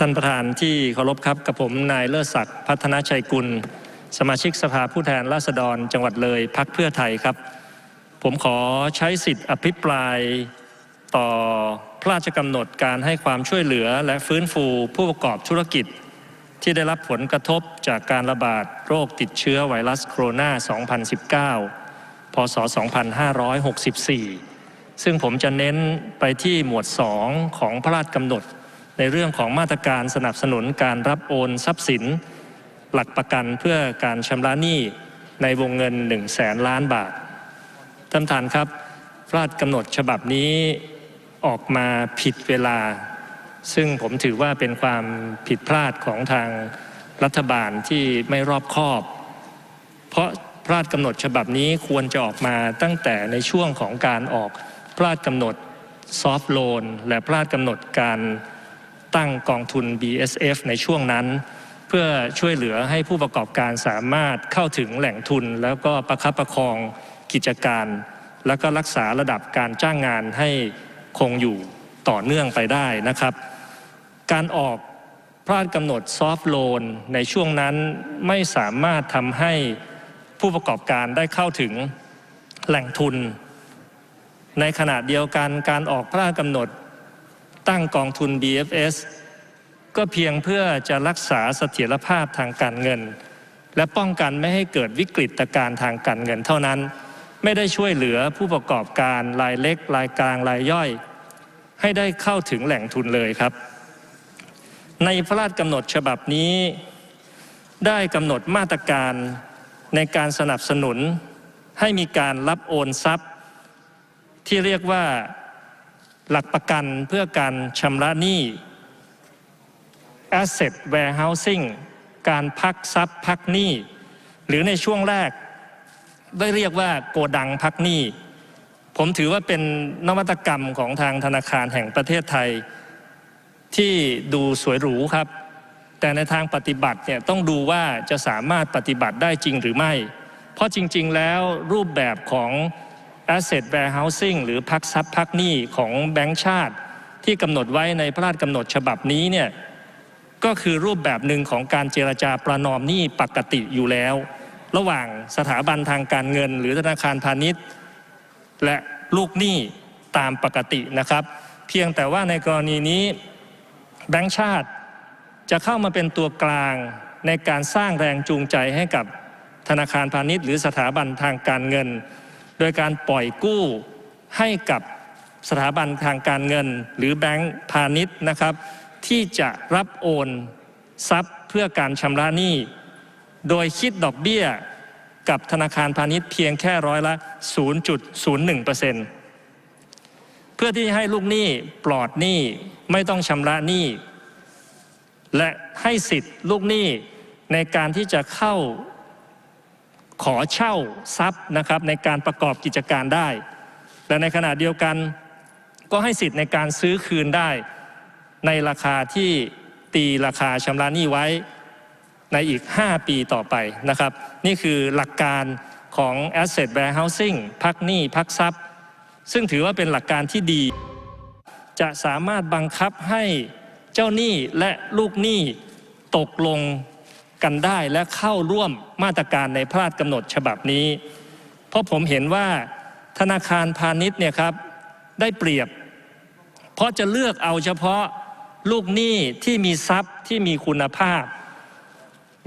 ท่านประธานที่เคารพครับกับผมนายเลิศศักดิ์พัฒนาชัยกุล สมาชิกสภาผู้แทนราษฎรจังหวัดเลยพักเพื่อไทยครับ ผมขอใช้สิทธิ์อภิปรายต่อพระราชกำหนดการให้ความช่วยเหลือและฟื้นฟูผู้ประกอบธุรกิจ ที่ได้รับผลกระทบจากการระบาดโรคติดเชื้อไวรัสโคโรนา 2019 พศ 2564 ซึ่งผมจะเน้นไปที่หมวด 2 ของพระราชกำหนด ในเรื่องของมาตรการสนับสนุนการรับโอนทรัพย์สิน หลักประกันเพื่อการชำระหนี้ในวงเงิน1 0 0 0 0แสนล้านบาทท่านประธานครับพระราชกำหนดฉบับนี้ออกมาผิดเวลา ซึ่งผมถือว่าเป็นความผิดพลาดของทางรัฐบาลที่ไม่รอบคอบ เพราะพระราชกำหนดฉบับนี้ควรจะออกมาตั้งแต่ในช่วงของการออกพระราชกำหนดซอฟท์โลนและพระราชกำหนดการ ตั้งกองทุน BSF ในช่วงนั้น เพื่อช่วยเหลือให้ผู้ประกอบการสามารถเข้าถึงแหล่งทุน แล้วก็ประคับประคองกิจการ แล้วก็รักษาระดับการจ้างงานให้คงอยู่ต่อเนื่องไปได้นะครับ การออกพระราชกำหนดซอฟท์โลนในช่วงนั้นไม่สามารถทำให้ผู้ประกอบการได้เข้าถึงแหล่งทุน ในขณะเดียวกันการออกพระราชกำหนด ตั้งกองทุน BFS ก็เพียงเพื่อจะรักษาเสถียรภาพทางการเงิน และป้องกันไม่ให้เกิดวิกฤตการณ์ทางการเงินเท่านั้น ไม่ได้ช่วยเหลือผู้ประกอบการรายเล็ก รายกลางรายย่อย ให้ได้เข้าถึงแหล่งทุนเลยครับ ในพระราชกำหนดฉบับนี้ ได้กำหนดมาตรการในการสนับสนุนให้มีการรับโอนทรัพย์ ที่เรียกว่า หลักประกันเพื่อการชำระหนี้ Asset Warehousing การพักทรัพย์พักหนี้ หรือในช่วงแรก ได้เรียกว่าโกดังพักหนี้ ผมถือว่าเป็นนวัตกรรมของทางธนาคารแห่งประเทศไทย ที่ดูสวยหรูครับ แต่ในทางปฏิบัติเนี่ยต้องดูว่าจะสามารถปฏิบัติได้จริงหรือไม่ เพราะจริง ๆ แล้วรูปแบบของ Asset Warehousing หรือพักทรัพย์พักหนี้ของแบงก์ชาติ ที่กำหนดไว้ในพระราชกำหนดฉบับนี้เนี่ยก็คือรูปแบบหนึ่งของการเจรจาประนอมหนี้ปกติอยู่แล้ว ระหว่างสถาบันทางการเงิน หรือธนาคารพาณิชย์ และลูกหนี้ตามปกตินะครับ เพียงแต่ว่าในกรณีนี้แบงก์ชาติจะเข้ามาเป็นตัวกลางในการสร้างแรงจูงใจให้กับธนาคารพาณิชย์ หรือสถาบันทางการเงิน โดยการปล่อยกู้ให้กับสถาบันทางการเงิน หรือแบงก์พาณิชย์นะครับ ที่จะรับโอนทรัพย์เพื่อการชำระหนี้ โดยคิดดอกเบี้ยกับธนาคารพาณิชย์เพียงแค่ร้อยละ 0.01%เพื่อที่ให้ลูกหนี้ปลอดหนี้ไม่ต้องชำระหนี้ และให้สิทธิ์ลูกหนี้ในการที่จะเข้า ขอเช่าทรัพย์นะครับในการประกอบกิจการได้ และในขณะเดียวกันก็ให้สิทธิ์ในการซื้อคืนได้ในราคาที่ตีราคาชำระหนี้ไว้ในอีก 5 ปีต่อไปนะครับ นี่คือหลักการของ Asset Warehousing พักหนี้พักทรัพย์ ซึ่งถือว่าเป็นหลักการที่ดี จะสามารถบังคับให้เจ้าหนี้และลูกหนี้ตกลง กันได้และเข้าร่วมมาตรการในพระราชกำหนดฉบับนี้ เพราะผมเห็นว่าธนาคารพาณิชย์เนี่ยครับได้เปรียบ เพราะจะเลือกเอาเฉพาะลูกหนี้ที่มีทรัพย์ที่มีคุณภาพ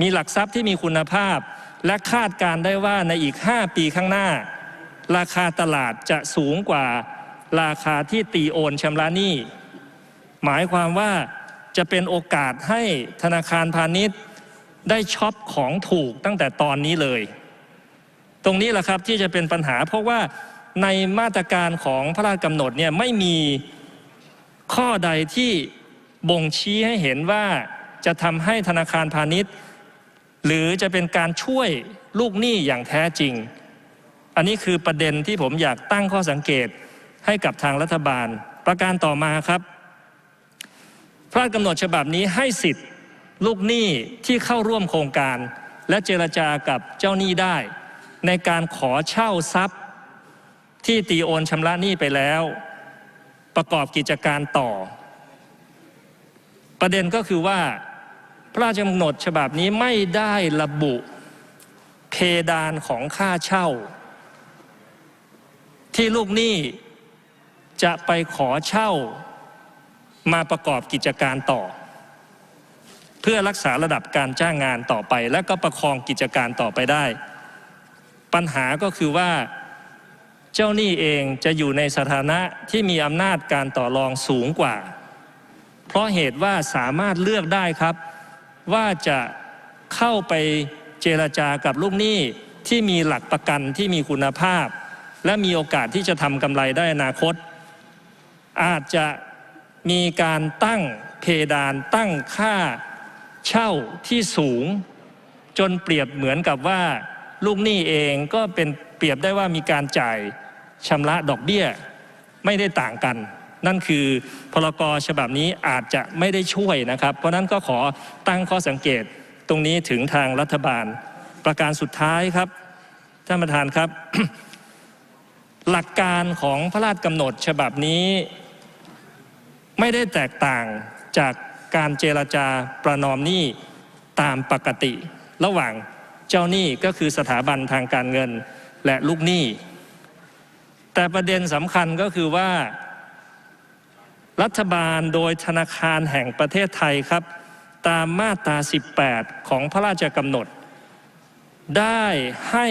มีหลักทรัพย์ที่มีคุณภาพ และคาดการได้ว่าในอีก 5 ปีข้างหน้า ราคาตลาดจะสูงกว่าราคาที่ตีโอนชำระหนี้ หมายความว่าจะเป็นโอกาสให้ธนาคารพาณิชย์ ได้ช็อปของถูกตั้งแต่ตอนนี้เลย ตรงนี้แหละครับที่จะเป็นปัญหา เพราะว่าในมาตรการของพระราชกำหนดเนี่ยไม่มีข้อใดที่บ่งชี้ให้เห็นว่าจะทำให้ธนาคารพาณิชย์ หรือจะเป็นการช่วยลูกหนี้อย่างแท้จริง อันนี้คือประเด็นที่ผมอยากตั้งข้อสังเกตให้กับทางรัฐบาล ประการต่อมาครับ พระราชกำหนดฉบับนี้ให้สิทธิ์ ลูกหนี้ที่เข้าร่วมโครงการ และเจรจากับเจ้าหนี้ได้ ในการขอเช่าทรัพย์ ที่ตีโอนชำระหนี้ไปแล้ว ประกอบกิจการต่อ ประเด็นก็คือว่า พระราชกำหนดฉบับนี้ไม่ได้ระบุเพดานของค่าเช่า ที่ลูกหนี้จะไปขอเช่ามาประกอบกิจการต่อ เพื่อรักษาระดับการจ้างงานต่อไป และก็ประคองกิจการต่อไปได้ ปัญหาก็คือว่าเจ้าหนี้เองจะอยู่ในสถานะที่มีอำนาจการต่อรองสูงกว่า เพราะเหตุว่าสามารถเลือกได้ครับ ว่าจะเข้าไปเจรจากับลูกหนี้ที่มีหลักประกันที่มีคุณภาพ และมีโอกาสที่จะทำกำไรได้อนาคต อาจจะมีการตั้งเพดานตั้งค่า เช่าที่สูงจนเปรียบเหมือนกับว่าลูกหนี้เองก็เป็นเปรียบได้ว่ามีการจ่ายชำระดอกเบี้ยไม่ได้ต่างกัน นั่นคือพรกฉบับนี้อาจจะไม่ได้ช่วยนะครับ เพราะนั้นก็ขอตั้งข้อสังเกตตรงนี้ถึงทางรัฐบาล ประการสุดท้ายครับท่านประธานครับ หลักการของพระราชกำหนดฉบับนี้ ไม่ได้แตกต่างจาก การเจรจาประนอมหนี้ตามปกติ ระหว่างเจ้าหนี้ก็คือสถาบันทางการเงินและลูกหนี้ แต่ประเด็นสำคัญก็คือว่า รัฐบาลโดยธนาคารแห่งประเทศไทยครับ ตามมาตรา 18 ของพระราชกำหนด ได้ให้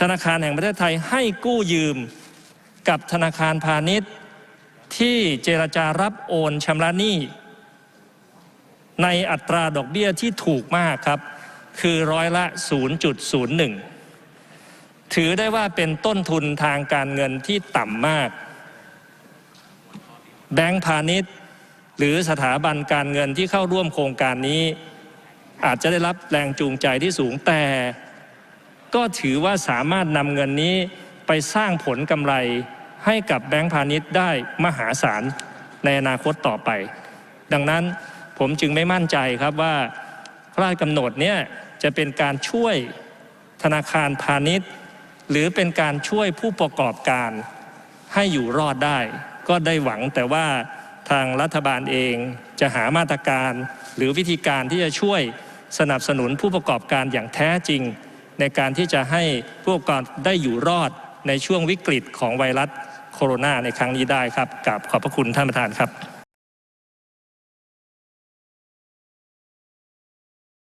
ธนาคารแห่งประเทศไทยให้กู้ยืมกับธนาคารพาณิชย์ที่เจรจารับโอนชำระหนี้ ในอัตราดอกเบี้ยที่ถูกมากครับ คือร้อยละ 0.01 ถือได้ว่าเป็นต้นทุนทางการเงินที่ต่ำมาก แบงก์พาณิชย์ หรือสถาบันการเงินที่เข้าร่วมโครงการนี้ อาจจะได้รับแรงจูงใจที่สูงแต่ ก็ถือว่าสามารถนำเงินนี้ไปสร้างผลกำไรให้กับแบงก์พาณิชย์ได้มหาศาลในอนาคตต่อไป ดังนั้น ผมจึงไม่มั่นใจครับว่าพระราชกำหนดเนี่ยจะเป็นการช่วยธนาคารพาณิชย์ หรือเป็นการช่วยผู้ประกอบการให้อยู่รอดได้ ก็ได้หวังแต่ว่าทางรัฐบาลเองจะหามาตรการหรือวิธีการที่จะช่วยสนับสนุนผู้ประกอบการอย่างแท้จริง ในการที่จะให้ผู้ประกอบการได้อยู่รอดในช่วงวิกฤตของไวรัสโคโรนาในครั้งนี้ได้ครับกับขอบพระคุณท่านประธานครับ